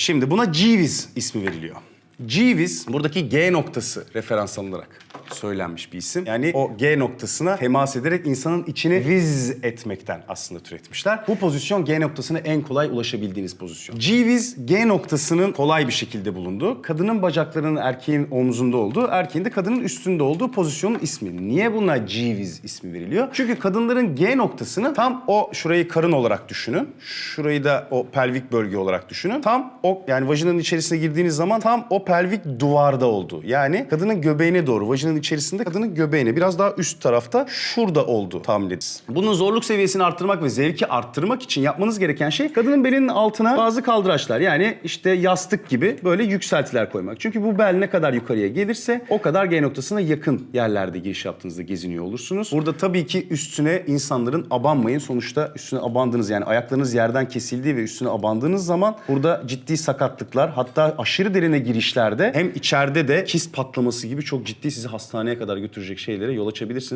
Şimdi buna Jeeves ismi veriliyor. Jeeves buradaki G noktası referans alınarak söylenmiş bir isim. Yani o G noktasına temas ederek insanın içini viz etmekten aslında türetmişler. Bu pozisyon G noktasına en kolay ulaşabildiğiniz pozisyon. Jeeves G noktasının kolay bir şekilde bulunduğu, kadının bacaklarının erkeğin omzunda olduğu, erkeğin de kadının üstünde olduğu pozisyonun ismi. Niye buna Jeeves ismi veriliyor? Çünkü kadınların G noktasını tam o şurayı karın olarak düşünün. Şurayı da o pelvik bölge olarak düşünün. Tam o yani vajinanın içerisine girdiğiniz zaman tam o pelvik duvarda oldu. Yani kadının göbeğine doğru vajinanın içerisinde kadının göbeğine biraz daha üst tarafta şurada oldu tahmin ediniz. Bunun zorluk seviyesini arttırmak ve zevki arttırmak için yapmanız gereken şey kadının belinin altına bazı kaldıraçlar yani işte yastık gibi böyle yükseltiler koymak. Çünkü bu bel ne kadar yukarıya gelirse o kadar G noktasına yakın yerlerde giriş yaptığınızda geziniyor olursunuz. Burada tabii ki üstüne insanların abanmayın. Sonuçta üstüne abandınız yani ayaklarınız yerden kesildiği ve üstüne abandığınız zaman burada ciddi sakatlıklar hatta aşırı derine girişlerde hem içeride de kist patlaması gibi çok ciddi sizi hastaneye kadar götürecek şeylere yol açabilirsiniz.